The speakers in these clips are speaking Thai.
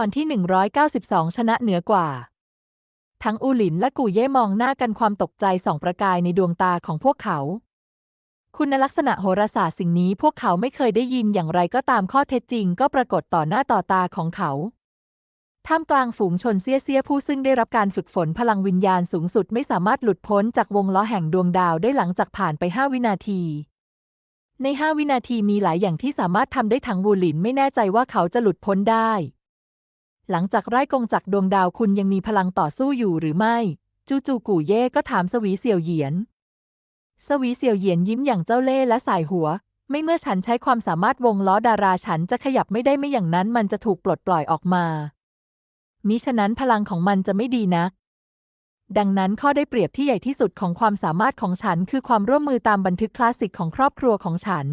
ตอนที่ 192 ชนะเหนือกว่า ทั้งอูหลินและกูเย่มองหน้ากันความตกใจสองประกายในดวงตาของพวกเขา คุณลักษณะโหราศาสตร์สิ่งนี้พวกเขาไม่เคยได้ยินอย่างไรก็ตามข้อเท็จจริงก็ปรากฏต่อหน้าต่อตาของเขาท่ามกลางฝูงชนเสี้ยเสี้ยผู้ซึ่งได้รับการฝึกฝนพลังวิญญาณสูงสุดไม่สามารถหลุดพ้นจากวงล้อแห่งดวงดาวได้หลังจากผ่านไป 5 วินาที ใน 5 วินาทีมีหลายอย่างที่สามารถทำได้ทั้งวูหลินไม่แน่ใจว่าเขาจะหลุดพ้นได้ หลังจากไร้กงจากดวงดาวคุณยังมีพลังต่อสู้อยู่หรือไม่ จูจูกู่เย่ก็ถามสวีเสี่ยวเหยียน สวีเสี่ยวเหยียนยิ้มอย่างเจ้าเล่ห์และสายหัว ไม่เมื่อฉันใช้ความสามารถวงล้อดาราฉันจะขยับไม่ได้ไม่อย่างนั้นมันจะถูกปลดปล่อยออกมา มิฉะนั้นพลังของมันจะไม่ดีนักดังนั้นข้อได้เปรียบที่ใหญ่ที่สุดของความสามารถของฉัน คือความร่วมมือตามบันทึกคลาสสิกของครอบครัวของฉัน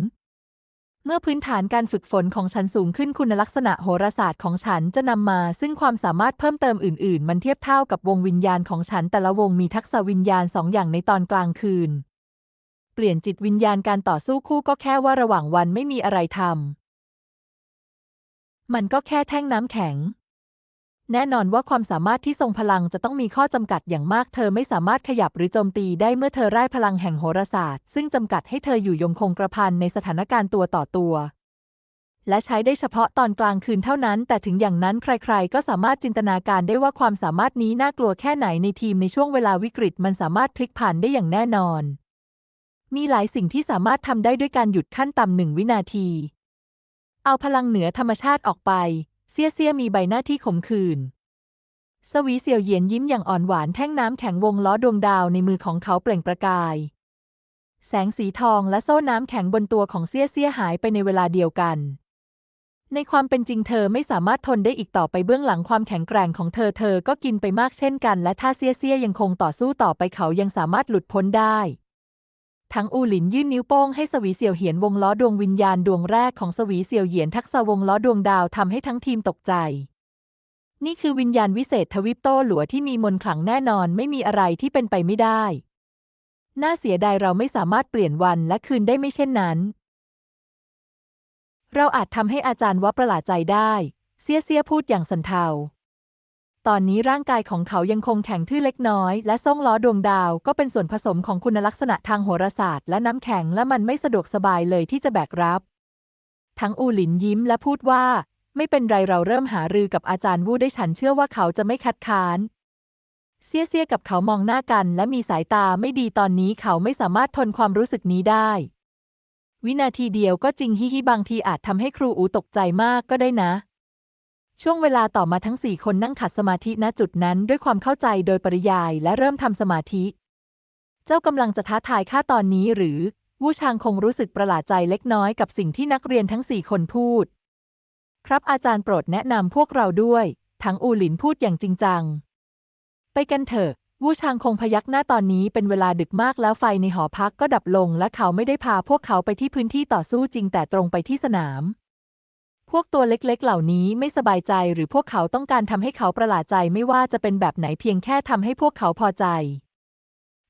เมื่อพื้นฐานการฝึกฝนของฉันสูงขึ้นคุณลักษณะโหราศาสตร์ของฉันจะนำมา ซึ่งความสามารถเพิ่มเติมอื่น ๆ มันเทียบเท่ากับวงวิญญาณของฉันแต่ละวงมีทักษะวิญญาณสองอย่างในตอนกลางคืน เปลี่ยนจิตวิญญาณการต่อสู้คู่ก็แค่ว่าระหว่างวันไม่มีอะไรทำมันก็แค่แท่งน้ำแข็ง แน่นอนว่าความสามารถที่ทรงพลังจะต้องมีข้อจำกัดอย่างมาก เธอไม่สามารถขยับหรือโจมตีได้เมื่อเธอไร้พลังแห่งโหราศาสตร์ ซึ่งจำกัดให้เธออยู่ยงคงกระพันในสถานการณ์ตัวต่อตัว และใช้ได้เฉพาะตอนกลางคืนเท่านั้น แต่ถึงอย่างนั้นใครๆ ก็สามารถจินตนาการได้ว่าความสามารถนี้น่ากลัวแค่ไหนในทีมในช่วงเวลาวิกฤตมันสามารถพลิกผันได้อย่างแน่นอน มีหลายสิ่งที่สามารถทำได้ด้วยการหยุดขั้นต่ำหนึ่งวินาที เอาพลังเหนือธรรมชาติออกไป เซียเซียมีใบหน้าที่ขมขื่นสวีเสี่ยวเหยียนยิ้มอย่างอ่อนหวานแท่งน้ำแข็งวงล้อดวงดาวในมือของเขาเปล่งประกาย แสงสีทองและโซ่น้ำแข็งบนตัวของเซียเซียหายไปในเวลาเดียวกัน ในความเป็นจริงเธอไม่สามารถทนได้อีกต่อไปเบื้องหลังความแข็งแกร่งของเธอเธอก็กินไปมากเช่นกัน และถ้าเซียเซียยังคงต่อสู้ต่อไปเขายังสามารถหลุดพ้นได้ ทั้งอูหลินยื่นนิ้วโป้งให้สวีเสี่ยวเหียนวงล้อดวงวิญญาณดวงแรกของสวีเสี่ยวเหียนทักษะวงล้อดวงดาวทำให้ทั้งทีมตกใจ นี่คือวิญญาณวิเศษทวิปโต้หลัวที่มีมนขลังแน่นอนไม่มีอะไรที่เป็นไปไม่ได้ น่าเสียดายเราไม่สามารถเปลี่ยนวันและคืนได้ไม่เช่นนั้น เราอาจทำให้อาจารย์ว่าประหลาดใจได้ เสียเสียพูดอย่างสันเทา ตอนนี้ร่างกายของเขายังคงแข็งทื่อเล็กน้อย และส่งล้อดวงดาวก็เป็นส่วนผสมของคุณลักษณะทางโหราศาสตร์ และน้ำแข็งและมันไม่สะดวกสบายเลยที่จะแบกรับ ทั้งอูหลินยิ้มและพูดว่า ไม่เป็นไรเราเริ่มหารือกับอาจารย์วู้ได้ฉันเชื่อว่าเขาจะไม่คัดค้านเซี่ยเซี่ยกับเขามองหน้ากัน และมีสายตาไม่ดีตอนนี้เขาไม่สามารถทนความรู้สึกนี้ได้ วินาทีเดียวก็จริงฮิฮิบางทีอาจทำให้ครูอูตกใจมากก็ได้นะ ช่วงเวลาต่อมาทั้งสี่คนนั่งขัดสมาธิณจุดนั้นด้วยความเข้าใจโดยปริยายและเริ่มทำสมาธิ เจ้ากำลังจะท้าทายข้าตอนนี้หรือวูชางคงรู้สึกประหลาดใจเล็กน้อยกับสิ่งที่นักเรียนทั้งสี่คนพูด ครับอาจารย์โปรดแนะนำพวกเราด้วย ทั้งอูหลินพูดอย่างจริงจัง ไปกันเถอะวูชางคงพยักหน้าตอนนี้เป็นเวลาดึกมากแล้วไฟในหอพักก็ดับลงและเขาไม่ได้พาพวกเขาไปที่พื้นที่ต่อสู้จริงแต่ตรงไปที่สนาม พวกตัวเล็กๆ เหล่านี้ไม่สบายใจหรือพวกเขาต้องการทำให้เขาประหลาดใจไม่ว่าจะเป็นแบบไหนเพียงแค่ทำให้พวกเขาพอใจ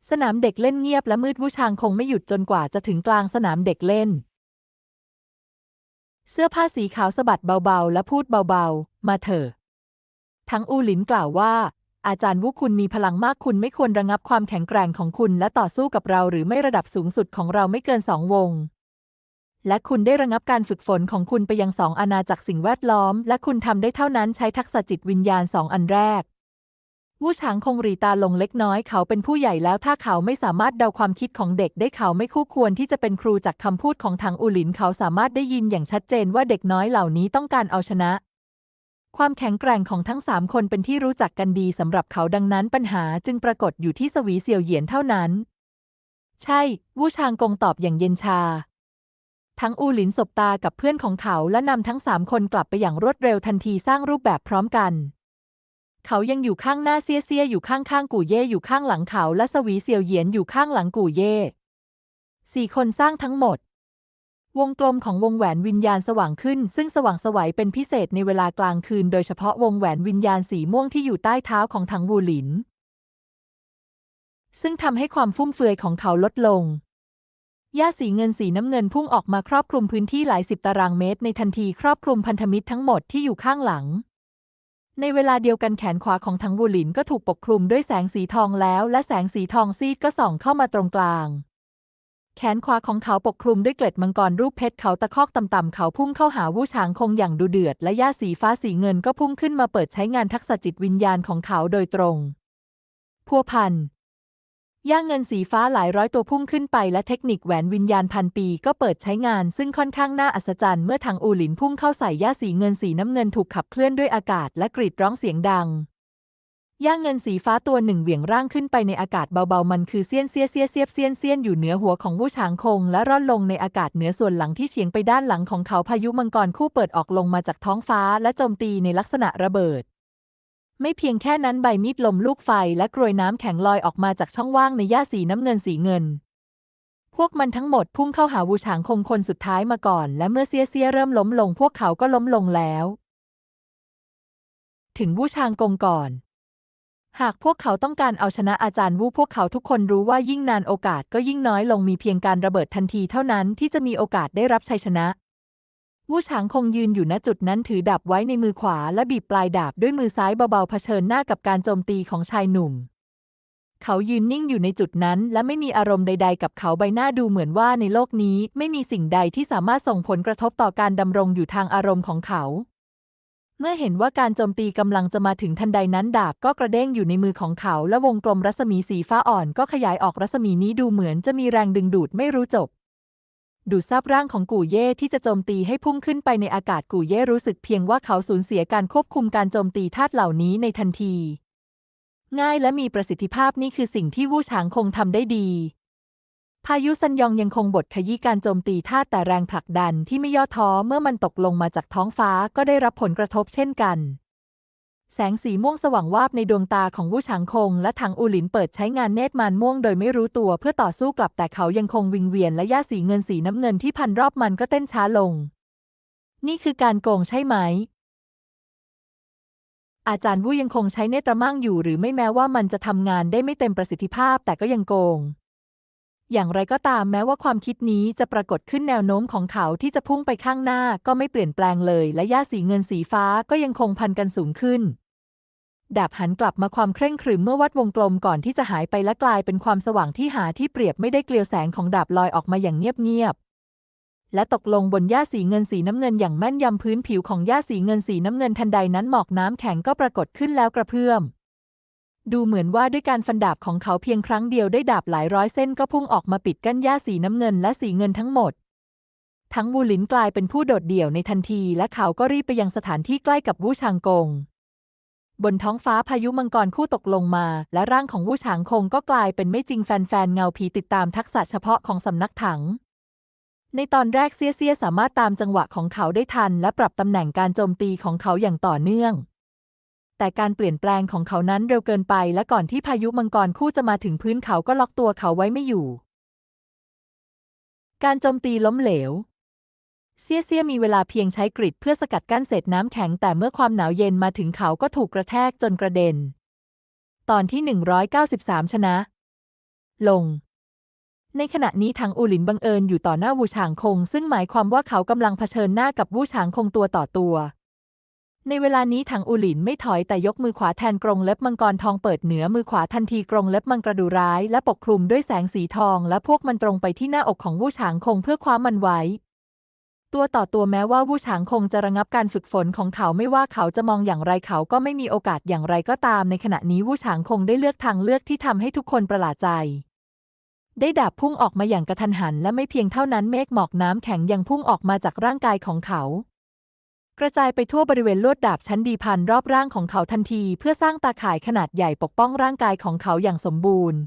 สนามเด็กเล่นเงียบและมืดวูชางคงไม่หยุดจนกว่าจะถึงกลางสนามเด็กเล่น เสื้อผ้าสีขาวสะบัดเบาๆ และพูดเบาๆ มาเถอะ ทั้งอูหลินกล่าวว่า อาจารย์วุคุณมีพลังมากคุณไม่ควรระงับความแข็งแกร่งของคุณ และต่อสู้กับเราหรือไม่ระดับสูงสุดของเราไม่เกินสองวง และคุณได้ระงับการฝึกฝนของคุณไปยังสองอาณาจักรสิ่งแวดล้อม และคุณทำได้เท่านั้นใช้ทักษะจิตวิญญาณสองอันแรกวู่ฉางคงรีตาลงเล็กน้อยเขาเป็นผู้ใหญ่แล้วถ้าเขาไม่สามารถเดาความคิดของเด็กได้เขาไม่คู่ควรที่จะเป็นครูจากคำพูดของทางอูหลินเขาสามารถได้ยินอย่างชัดเจนว่าเด็กน้อยเหล่านี้ต้องการเอาชนะ ความแข็งแกร่งของทั้งสามคนเป็นที่รู้จักกันดีสำหรับเขาดังนั้นปัญหาจึงปรากฏอยู่ที่สวีเสี่ยวเหยียนเท่านั้น ใช่วู่ชางกงตอบอย่างเย็นชา ทั้งอูหลินสบตากับเพื่อนของเขาและนำทั้งสามคนกลับไปอย่างรวดเร็วทันทีสร้างรูปแบบพร้อมกัน เขายังอยู่ข้างหน้าเซียเซียอยู่ข้างข้างกู่เย่อยู่ข้างหลังเขาและสวีเซียวเหยียนอยู่ข้างหลังกู่เย่สี่คนสร้างทั้งหมด วงกลมของวงแหวนวิญญาณสว่างขึ้น ซึ่งสว่างสวัยเป็นพิเศษในเวลากลางคืน โดยเฉพาะวงแหวนวิญญาณสีม่วงที่อยู่ใต้เท้าของทั้งวูหลิน ซึ่งทำให้ความฟุ่มเฟือยของเขาลดลง หญ้าสีเงินสีน้ำเงินพุ่งออกมาครอบคลุมพื้นที่หลายสิบตารางเมตร ในทันทีครอบคลุมพันธมิตรทั้งหมดที่อยู่ข้างหลัง ในเวลาเดียวกันแขนขวาของทั้งบูหลินก็ถูกปกคลุมด้วยแสงสีทองแล้ว และแสงสีทองซีดก็ส่องเข้ามาตรงกลาง แขนขวาของเขาปกคลุมด้วยเกล็ดมังกรรูปเพชรเขาตะคอกต่ำๆเขาพุ่งเข้าหาวู้ช้างคงอย่างดูเดือด และย่าสีฟ้าสีเงินก็พุ่งขึ้นมาเปิดใช้งานทักษะจิตวิญญาณของเขาโดยตรง พัวพัน ย่าเงินสีฟ้าหลายร้อยตัวพุ่งขึ้นไปและเทคนิคแหวนวิญญาณพันปีก็เปิดใช้งานซึ่งค่อนข้างน่าอัศจรรย์เมื่อทางอูหลินพุ่งเข้าใส่ย่าสีเงินสีน้ำเงินถูกขับเคลื่อนด้วยอากาศและกรีดร้องเสียงดัง ย่าเงินสีฟ้าตัวหนึ่งเหวี่ยงร่างขึ้นไปในอากาศเบาๆ มันคือเสี้ยนเสี้ยเสี้ยเสียบเสี้ยนเสี้ยนอยู่เหนือหัวของวู้ช้างคง และร่อนลงในอากาศเหนือส่วนหลังที่เฉียงไปด้านหลังของเขาพายุมังกรคู่เปิดออกลงมาจากท้องฟ้าและโจมตีในลักษณะระเบิด ไม่เพียงแค่นั้นใบมีดลมลูกไฟและกรวยน้ำแข็งลอยออกมาจากช่องว่างในหญ้าสีน้ำเงินสีเงิน พวกมันทั้งหมดพุ่งเข้าหาวูฉางคงคนสุดท้ายมาก่อน และเมื่อเซียเซียเริ่มล้มลง พวกเขาก็ล้มลงแล้ว ถึงวูชางกงก่อน หากพวกเขาต้องการเอาชนะอาจารย์วูพวกเขาทุกคนรู้ว่ายิ่งนานโอกาสก็ยิ่งน้อยลงมีเพียงการระเบิดทันทีเท่านั้นที่จะมีโอกาสได้รับชัยชนะ วูฉางคงยืนอยู่ณจุดนั้นถือดาบไว้ในมือขวาและบีบปลายดาบด้วยมือซ้ายเบาๆเผชิญหน้ากับการโจมตีของชายหนุ่ม เขายืนนิ่งอยู่ในจุดนั้น และไม่มีอารมณ์ใด ๆ กับเขาใบหน้าดูเหมือนว่าในโลกนี้ไม่มีสิ่งใดที่สามารถส่งผลกระทบต่อการดำรงอยู่ทางอารมณ์ของเขา เมื่อเห็นว่าการโจมตีกำลังจะมาถึงทันใดนั้นดาบก็กระเด้งอยู่ในมือของเขา และวงกลมรัศมีสีฟ้าอ่อนก็ขยายออกรัศมีนี้ดูเหมือนจะมีแรงดึงดูดไม่รู้จบ ดูซับร่างของกู่เย่ที่จะโจมตีให้พุ่งขึ้นไปในอากาศกู่เย่รู้สึกเพียงว่าเขาสูญเสียการควบคุมการโจมตีธาตุเหล่านี้ในทันที ง่ายและมีประสิทธิภาพนี่คือสิ่งที่วู่ฉางคงทำได้ดี พายุซันยองยังคงบทขยี้การโจมตีธาตุแต่แรงผลักดันที่ไม่ย่อท้อเมื่อมันตกลงมาจากท้องฟ้าก็ได้รับผลกระทบเช่นกัน แสงสีม่วงสว่างวาบในดวงตาของวู่ฉางคง และถังอูหลินเปิดใช้งานเนตรมานม่วงโดยไม่รู้ตัวเพื่อต่อสู้กลับแต่เขายังคงวิงเวียนและย่าสีเงินสีน้ำเงินที่พันรอบมันก็เต้นช้าลง นี่คือการโกงใช่ไหม อาจารย์วู่ยังคงใช้เนตรมั่งอยู่หรือไม่แม้ว่ามันจะทำงานได้ไม่เต็มประสิทธิภาพแต่ก็ยังโกง อย่างไรก็ตามแม้ว่าความคิดนี้จะปรากฏขึ้นแนวโน้มของเขาที่จะพุ่งไปข้างหน้าก็ไม่เปลี่ยนแปลงเลย และย่าสีเงินสีฟ้าก็ยังคงพันกันสูงขึ้น ดาบหันกลับมาความเคร่งครึมเมื่อวัดวงกลมก่อนที่จะหายไปและกลายเป็นความสว่างที่หาที่เปรียบไม่ได้เกลียวแสงของดาบลอยออกมาอย่างเงียบๆ และตกลงบนหญ้าสีเงินสีน้ำเงินอย่างแม่นยำพื้นผิวของหญ้าสีเงินสีน้ำเงินทันใดนั้นหมอกน้ำแข็งก็ปรากฏขึ้นแล้วกระเพื่อม ดูเหมือนว่าด้วยการฟันดาบของเขาเพียงครั้งเดียวได้ดาบหลายร้อยเส้นก็พุ่งออกมาปิดกั้นหญ้าสีน้ำเงินและสีเงินทั้งหมดทั้งวูหลินกลายเป็นผู้โดดเดี่ยวในทันที และเขาก็รีบไปยังสถานที่ใกล้กับวูชางกง บนท้องฟ้าพายุมังกรคู่ตกลงมา และร่างของวู่ฉางคงก็กลายเป็นไม่จริงแฟนๆ เงาผีติดตามทักษะเฉพาะของสำนักถัง ในตอนแรกเซียเซียสามารถตามจังหวะของเขาได้ทัน และปรับตำแหน่งการโจมตีของเขาอย่างต่อเนื่อง แต่การเปลี่ยนแปลงของเขานั้นเร็วเกินไป และก่อนที่พายุมังกรคู่จะมาถึงพื้นเขาก็ล็อกตัวเขาไว้ไม่อยู่ การโจมตีล้มเหลว เซียเซียมีเวลาเพียงใช้กริดเพื่อสกัดกั้นเศษน้ำแข็งแต่เมื่อความหนาวเย็นมาถึงเขาก็ถูกกระแทกจนกระเด็น ตอนที่ 193 ชนะ ลง ในขณะนี้ทางอูหลินบังเอิญอยู่ต่อหน้าวูฉางคง ซึ่งหมายความว่าเขากำลังเผชิญหน้ากับวูฉางคงตัวต่อตัว ในเวลานี้ทางอูหลินไม่ถอยแต่ยกมือขวาแทนกรงเล็บมังกรทองเปิดเหนือมือขวาทันทีกรงเล็บมังกรดูร้ายและปกคลุมด้วยแสงสีทองและพวกมันตรงไปที่หน้าอกของวูฉางคงเพื่อคว้ามันไว้ ตัวต่อตัวแม้ว่าวูฉางคงจะระงับการฝึกฝนของเขาไม่ว่าเขาจะมองอย่างไรเขาก็ไม่มีโอกาสอย่างไรก็ตาม ในขณะนี้วูฉางคงได้เลือกทางเลือกที่ทำให้ทุกคนประหลาดใจ ได้ดาบพุ่งออกมาอย่างกระทันหัน และไม่เพียงเท่านั้นเมฆหมอกน้ำแข็งยังพุ่งออกมาจากร่างกายของเขา กระจายไปทั่วบริเวณลวดดาบชั้นดีพันรอบร่างของเขาทันที เพื่อสร้างตาข่ายขนาดใหญ่ปกป้องร่างกายของเขาอย่างสมบูรณ์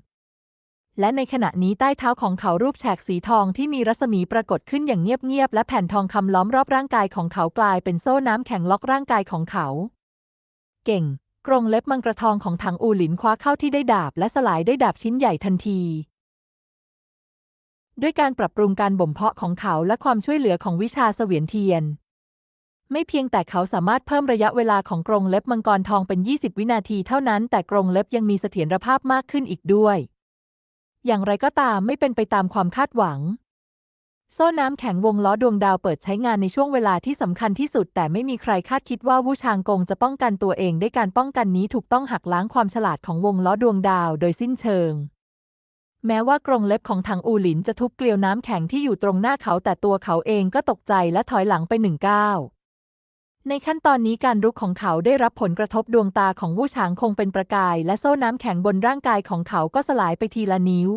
และในขณะนี้ใต้เท้าของเขารูปแฉกสีทองที่มีรัศมีปรากฏขึ้นอย่างเงียบๆ และแผ่นทองคำล้อมรอบร่างกายของเขากลายเป็นโซ่น้ำแข็งล็อกร่างกายของเขา เก่ง กรงเล็บมังกรทองของถังอูหลินคว้าเข้าที่ได้ดาบและสลายได้ดาบชิ้นใหญ่ทันที ด้วยการปรับปรุงการบ่มเพาะของเขาและความช่วยเหลือของวิชาเสวียนเทียน ไม่เพียงแต่เขาสามารถเพิ่มระยะเวลาของกรงเล็บมังกรทองเป็น 20 วินาทีเท่านั้น แต่กรงเล็บยังมีเสถียรภาพมากขึ้นอีกด้วย อย่างไรก็ตามไม่เป็นไปตามความคาดหวัง โซ่น้ำแข็งวงล้อดวงดาวเปิดใช้งานในช่วงเวลาที่สำคัญที่สุด แต่ไม่มีใครคาดคิดว่าวูชางกงจะป้องกันตัวเองได้การป้องกันนี้ถูกต้องหักล้างความฉลาดของวงล้อดวงดาวโดยสิ้นเชิงแม้ว่ากรงเล็บของทางอูหลินจะทุบเกลียวน้ำแข็งที่อยู่ตรงหน้าเขาแต่ตัวเขาเองก็ตกใจและถอยหลังไปหนึ่งก้าว ในขั้นตอนนี้การรุกของเขาได้รับผลกระทบดวงตาของวู้ฉางคงเป็นประกาย และโซ่น้ำแข็งบนร่างกายของเขาก็สลายไปทีละนิ้ว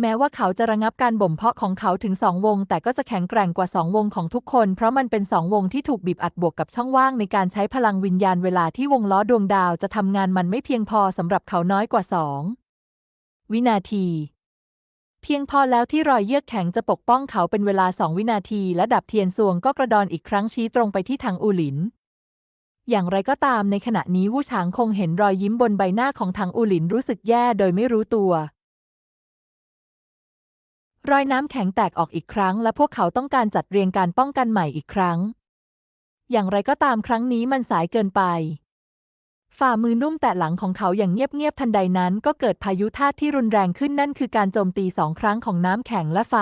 แม้ว่าเขาจะระงับการบ่มเพาะของเขาถึงสองวง แต่ก็จะแข็งแกร่งกว่าสองวงของทุกคน เพราะมันเป็นสองวงที่ถูกบีบอัดบวกกับช่องว่างในการใช้พลังวิญญาณเวลาที่วงล้อดวงดาวจะทำงานมันไม่เพียงพอสำหรับเขาน้อยกว่าสองวินาที พียงพอแล้วที่รอยเยือกแข็งจะปกป้องเขาเป็นเวลาสองวินาทีและดับเทียนซวงก็กระดอนอีกครั้งชี้ตรงไปที่ทางอูหลิน อย่างไรก็ตามในขณะนี้วู้ฉางคงเห็นรอยยิ้มบนใบหน้าของทางอูหลินรู้สึกแย่โดยไม่รู้ตัว รอยน้ำแข็งแตกออกอีกครั้ง และพวกเขาต้องการจัดเรียงการป้องกันใหม่อีกครั้ง อย่างไรก็ตามครั้งนี้มันสายเกินไป ฝ่ามือนุ่มแตะหลังของเขาอย่างเงียบๆทันใดนั้น ก็เกิดพายุธาตุที่รุนแรงขึ้นนั่นคือการโจมตีสองครั้งของน้ำแข็งและไฟ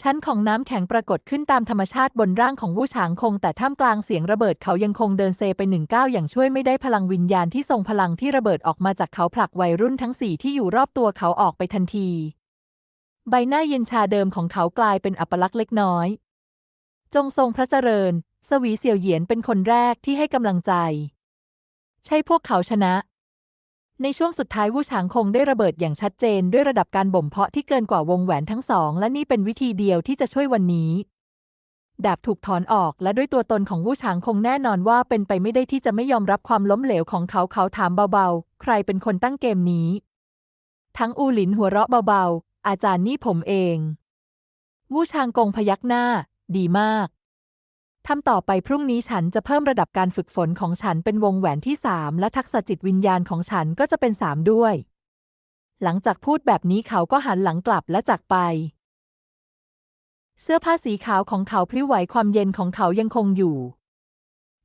ชั้นของน้ำแข็งปรากฏขึ้นตามธรรมชาติบนร่างของวู้ฉางคง แต่ท่ามกลางเสียงระเบิดเขายังคงเดินเซไปหนึ่งก้าวอย่างช่วยไม่ได้พลังวิญญาณที่ทรงพลังที่ระเบิดออกมาจากเขาผลักวัยรุ่นทั้งสี่ที่อยู่รอบตัวเขาออกไปทันที ใบหน้าเย็นชาเดิมของเขากลายเป็นอัปลักษณ์เล็กน้อย จงทรงพระเจริญ สวีเสี่ยวเหยียนเป็นคนแรกที่ให้กำลังใจ ใช่พวกเขาชนะ ในช่วงสุดท้ายวูฉางคงได้ระเบิดอย่างชัดเจนด้วยระดับการบ่มเพาะที่เกินกว่าวงแหวนทั้งสอง และนี่เป็นวิธีเดียวที่จะช่วยวันนี้ ดาบถูกถอนออกและด้วยตัวตนของวูฉางคงแน่นอนว่าเป็นไปไม่ได้ที่จะไม่ยอมรับความล้มเหลวของเขาเขาถามเบาๆ ใครเป็นคนตั้งเกมนี้ ทั้งอูหลินหัวเราะเบาๆ อาจารย์นี่ผมเอง วูชางกงพยักหน้า ดีมาก ทำต่อไปพรุ่งนี้ฉันจะเพิ่มระดับการฝึกฝนของฉันเป็นวงแหวนที่สามและทักษะจิตวิญญาณของฉันก็จะเป็นสามด้วย หลังจากพูดแบบนี้เขาก็หันหลังกลับและจากไป เสื้อผ้าสีขาวของเขาพลิ้วไหวความเย็นของเขายังคงอยู่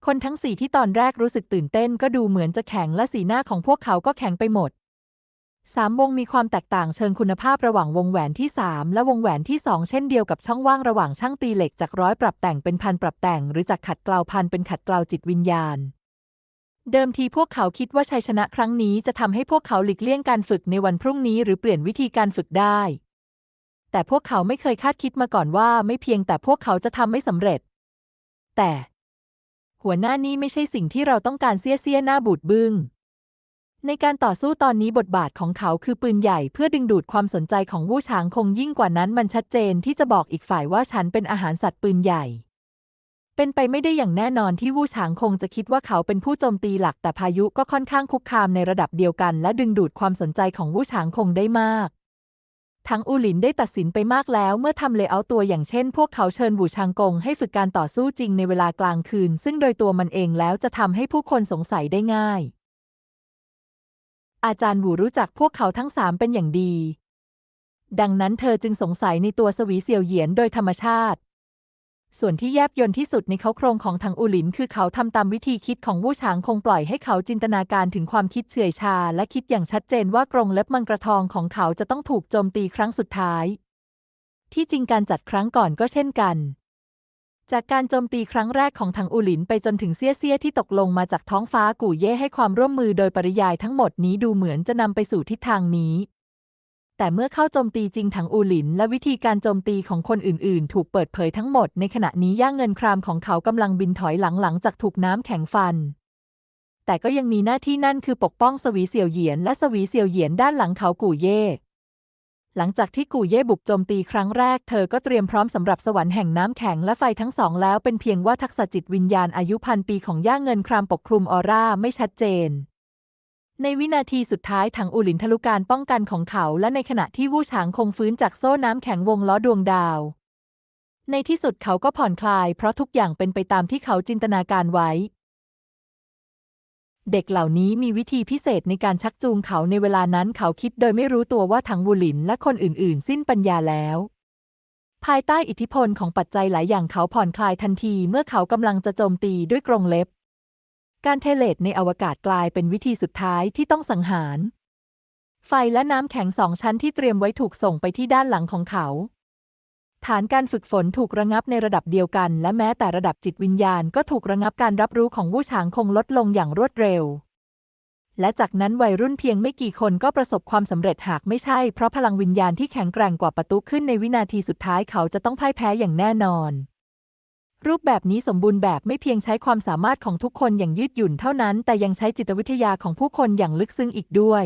คนทั้งสี่ที่ตอนแรกรู้สึกตื่นเต้นก็ดูเหมือนจะแข็งและสีหน้าของพวกเขาก็แข็งไปหมด สามวงมีความแตกต่างเชิงคุณภาพระหว่างวงแหวนที่ 3 และวงแหวนที่ 2 เช่นเดียวกับช่องว่างระหว่างช่างตีเหล็กจากร้อยปรับแต่งเป็นพันปรับแต่ง หรือจากขัดเกลาพันเป็นขัดเกลาจิตวิญญาณ เดิมทีพวกเขาคิดว่าชัยชนะครั้งนี้จะทำให้พวกเขาหลีกเลี่ยงการฝึกในวันพรุ่งนี้หรือเปลี่ยนวิธีการฝึกได้ แต่พวกเขาไม่เคยคาดคิดมาก่อนว่าไม่เพียงแต่พวกเขาจะทำไม่สำเร็จ แต่ หัวหน้านี่ไม่ใช่สิ่งที่เราต้องการเสี้ยเสี้ยหน้าบูดบึ้ง ในการต่อสู้ตอนนี้บทบาทของเขาคือปืนใหญ่เพื่อดึงดูดความสนใจของวู้ชางคงยิ่งกว่านั้นมันชัดเจนที่จะบอกอีกฝ่ายว่าฉันเป็นอาหารสัตว์ปืนใหญ่ เป็นไปไม่ได้อย่างแน่นอนที่วู้ชางคงจะคิดว่าเขาเป็นผู้โจมตีหลัก แต่พายุก็ค่อนข้างคุกคามในระดับเดียวกัน และดึงดูดความสนใจของวู้ชางคงได้มากทั้งอูหลินได้ตัดสินไปมากแล้วเมื่อทำเลเยอร์ตัวอย่างเช่น พวกเขาเชิญบูชางกงให้ฝึกการต่อสู้จริงในเวลากลางคืน ซึ่งโดยตัวมันเองแล้วจะทำให้ผู้คนสงสัยได้ง่าย อาจารย์บูรู้จักพวกเขาทั้งสามเป็นอย่างดี ดังนั้นเธอจึงสงสัยในตัวสวีเสี่ยวเหยียนโดยธรรมชาติ ส่วนที่แยบยนที่สุดในเขาโครงของทางอูหลิน คือเขาทำตามวิธีคิดของวู้ฉางคงปล่อยให้เขาจินตนาการถึงความคิดเฉื่อยชา และคิดอย่างชัดเจนว่ากรงเล็บมังกรทองของเขาจะต้องถูกโจมตีครั้งสุดท้าย ที่จริงการจัดครั้งก่อนก็เช่นกัน จากการโจมตีครั้งแรกของทางอูหลินไปจนถึงเซี่ยเซี่ยที่ตกลงมาจากท้องฟ้ากู่เย่ให้ความร่วมมือโดยปริยายทั้งหมดนี้ดูเหมือนจะนำไปสู่ทิศทางนี้ แต่เมื่อเข้าโจมตีจริงทางอูหลิน และวิธีการโจมตีของคนอื่น ๆ ถูกเปิดเผยทั้งหมดในขณะนี้ย่างเงินครามของเขากำลังบินถอยหลังหลังจากถูกน้ำแข็งฟัน แต่ก็ยังมีหน้าที่นั่นคือปกป้องสวีเสี่ยวเหยียนและสวีเสี่ยวเหยียนด้านหลังเขากู่เย่ หลังจากที่กูเย่บุกโจมตีครั้งแรกเธอก็เตรียมพร้อมสำหรับสวรรค์แห่งน้ำแข็งและไฟทั้งสองแล้วเป็นเพียงว่าทักษะจิตวิญญาณอายุพันปีของย่างเงินครามปกคลุมออร่าไม่ชัดเจน ในวินาทีสุดท้ายถังอูหลินทะลุการป้องกันของเขา และในขณะที่วู่ฉางคงฟื้นจากโซ่น้ำแข็งวงล้อดวงดาว ในที่สุดเขาก็ผ่อนคลาย เพราะทุกอย่างเป็นไปตามที่เขาจินตนาการไว้ เด็กเหล่านี้มีวิธีพิเศษในการชักจูงเขาในเวลานั้นเขาคิดโดยไม่รู้ตัวว่าถังวูหลินและคนอื่นๆ สิ้นปัญญาแล้ว ภายใต้อิทธิพลของปัจจัยหลายอย่างเขาผ่อนคลายทันทีเมื่อเขากำลังจะโจมตีด้วยกรงเล็บ การเทเลตในอวกาศกลายเป็นวิธีสุดท้ายที่ต้องสังหาร ไฟและน้ำแข็งสองชั้นที่เตรียมไว้ถูกส่งไปที่ด้านหลังของเขา ฐานการฝึกฝนถูกระงับในระดับเดียวกัน และแม้แต่ระดับจิตวิญญาณก็ถูกระงับการรับรู้ของวู่ฉางคงลดลงอย่างรวดเร็ว และจากนั้นวัยรุ่นเพียงไม่กี่คนก็ประสบความสำเร็จหากไม่ใช่เพราะพลังวิญญาณที่แข็งแกร่งกว่าประตูขึ้นในวินาทีสุดท้ายเขาจะต้องพ่ายแพ้อย่างแน่นอน รูปแบบนี้สมบูรณ์แบบไม่เพียงใช้ความสามารถของทุกคนอย่างยืดหยุ่นเท่านั้น แต่ยังใช้จิตวิทยาของผู้คนอย่างลึกซึ้งอีกด้วย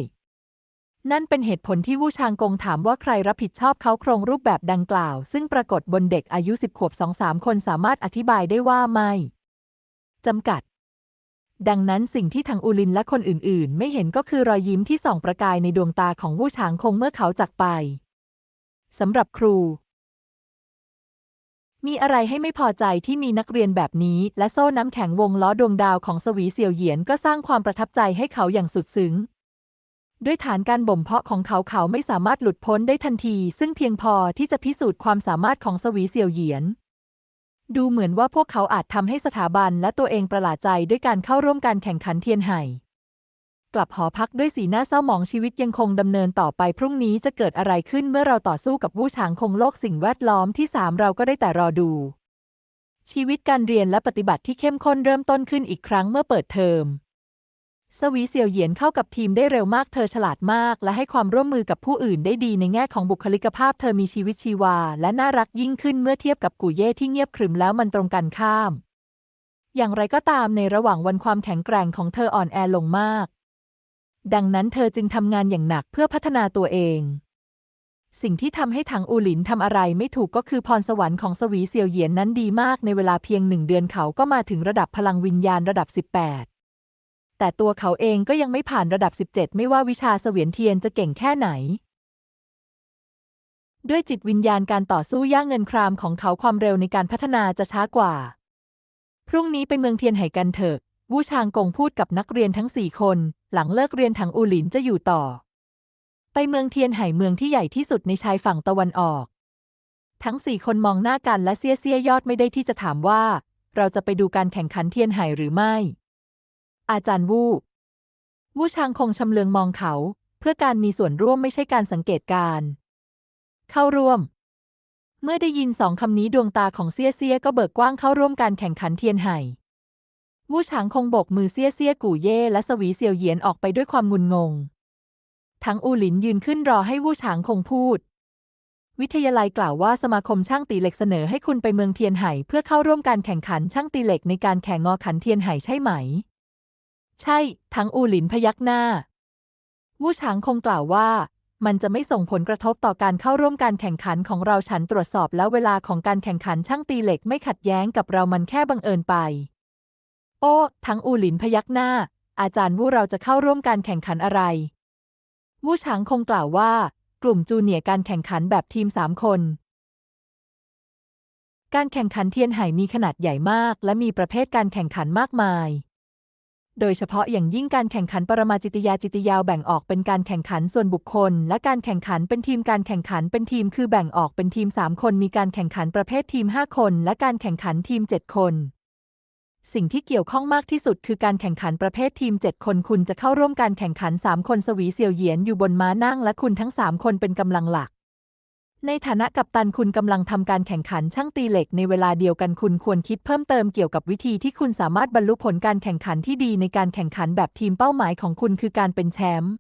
นั่นเป็นเหตุผลที่วูชางกงถามว่าใครรับผิดชอบเขาโครงรูปแบบดังกล่าว ซึ่งปรากฏบนเด็กอายุ 10 ขวบ 2-3 คนสามารถอธิบายได้ว่าไม่จำกัด ดังนั้นสิ่งที่ทางอูลินและคนอื่น ๆ ไม่เห็นก็คือรอยยิ้มที่ส่องประกายในดวงตาของวู่ฉางคงเมื่อเขาจากไปสำหรับครู มีอะไรให้ไม่พอใจที่มีนักเรียนแบบนี้ และโซ่น้ำแข็งวงล้อดวงดาวของสวีเสี่ยวเหยียนก็สร้างความประทับใจให้เขาอย่างสุดซึ้ง ด้วยฐานการบ่มเพาะของเขาเขาไม่สามารถหลุดพ้นได้ทันที ซึ่งเพียงพอที่จะพิสูจน์ความสามารถของสวีเสี่ยวเหยียน ดูเหมือนว่าพวกเขาอาจทำให้สถาบันและตัวเองประหลาดใจด้วยการเข้าร่วมการแข่งขันเทียนไห่ กลับหอพักด้วยสีหน้าเศร้าหมองชีวิตยังคงดำเนินต่อไปพรุ่งนี้จะเกิดอะไรขึ้นเมื่อเราต่อสู้กับวู่ฉางคงโลกสิ่งแวดล้อมที่สามเราก็ได้แต่รอดู ชีวิตการเรียนและปฏิบัติที่เข้มข้นเริ่มต้นขึ้นอีกครั้งเมื่อเปิดเทอม สวีเสี่ยวเหยียนเข้ากับทีมได้เร็วมากเธอฉลาดมาก และให้ความร่วมมือกับผู้อื่นได้ดีในแง่ของบุคลิกภาพ เธอมีชีวิตชีวา และน่ารักยิ่งขึ้นเมื่อเทียบกับกูเย่ที่เงียบขรึมแล้วมันตรงกันข้าม อย่างไรก็ตามในระหว่างวันความแข็งแกร่งของเธออ่อนแอลงมาก ดังนั้นเธอจึงทำงานอย่างหนักเพื่อพัฒนาตัวเอง สิ่งที่ทำให้ถังอูหลินทำอะไรไม่ถูกก็คือพรสวรรค์ของสวีเซียวเหยียนนั้นดีมากในเวลาเพียงหนึ่งเดือนเขาก็มาถึงระดับพลังวิญญาณระดับ 18 แต่ตัวเขาเองก็ยังไม่ผ่านระดับ 17 ไม่ว่าวิชาเสวียนเทียนจะเก่งแค่ไหน ด้วยจิตวิญญาณการต่อสู้ย่างเงินครามของเขาความเร็วในการพัฒนาจะช้ากว่า พรุ่งนี้ไปเมืองเทียนไห่กันเถอะวูชางกงพูดกับนักเรียนทั้งสี่คน หลังเลิกเรียนถังอูหลินจะอยู่ต่อ ไปเมืองเทียนไห่เมืองที่ใหญ่ที่สุดในชายฝั่งตะวันออก ทั้งสี่คนมองหน้ากันและเสียเสียยอดไม่ได้ที่จะถามว่า เราจะไปดูการแข่งขันเทียนไห่หรือไม่ อาจารย์วู่วู่ชางคงชำเลืองมองเขา เพื่อการมีส่วนร่วมไม่ใช่การสังเกตการ เข้าร่วม เมื่อได้ยินสองคำนี้ดวงตาของเซียเซียก็เบิกกว้างเข้าร่วมการแข่งขันเทียนไห่วู่ฉางคงโบกมือเซียเซียกู่เย่และสวีเซียวเหยียนออกไปด้วยความงุนงง ทั้งอูหลินยืนขึ้นรอให้วู่ฉางคงพูด วิทยาลัยกล่าวว่าสมาคมช่างตีเหล็กเสนอให้คุณไปเมืองเทียนไห่เพื่อเข้าร่วมการแข่งขันช่างตีเหล็กในการแข่งงอขันเทียนไห่ใช่ไหม ใช่ ทั้งอูหลินพยักหน้า วู่ฉางคงกล่าวว่า มันจะไม่ส่งผลกระทบต่อการเข้าร่วมการแข่งขันของเราฉันตรวจสอบแล้วเวลาของการแข่งขันช่างตีเหล็กไม่ขัดแย้งกับเรามันแค่บังเอิญไป โอ้ ทั้งอูหลินพยักหน้า อาจารย์วู่เราจะเข้าร่วมการแข่งขันอะไร วู่ฉางคงกล่าวว่า กลุ่มจูเนียร์การแข่งขันแบบทีมสามคนการแข่งขันเทียนไห่มีขนาดใหญ่มาก และมีประเภทการแข่งขันมากมาย โดยเฉพาะอย่างยิ่งการแข่งขันปรมาจิตยาจิตยาวแบ่งออกเป็นการแข่งขันส่วนบุคคล และการแข่งขันเป็นทีมการแข่งขันเป็นทีมคือแบ่งออกเป็นทีม 3 คน มีการแข่งขันประเภททีม 5 คน และการแข่งขันทีม 7 คน สิ่งที่เกี่ยวข้องมากที่สุดคือการแข่งขันประเภททีม 7 คนคุณจะเข้าร่วมการแข่งขัน 3 คนสวีเซียวเหยียนอยู่บนม้านั่ง และคุณทั้ง 3 คนเป็นกำลังหลัก ในฐานะกัปตันคุณกำลังทำการแข่งขันช่างตีเหล็กในเวลาเดียวกันคุณควรคิดเพิ่มเติมเกี่ยวกับวิธีที่คุณสามารถบรรลุผลการแข่งขันที่ดีในการแข่งขันแบบทีมเป้าหมายของคุณคือการเป็นแชมป์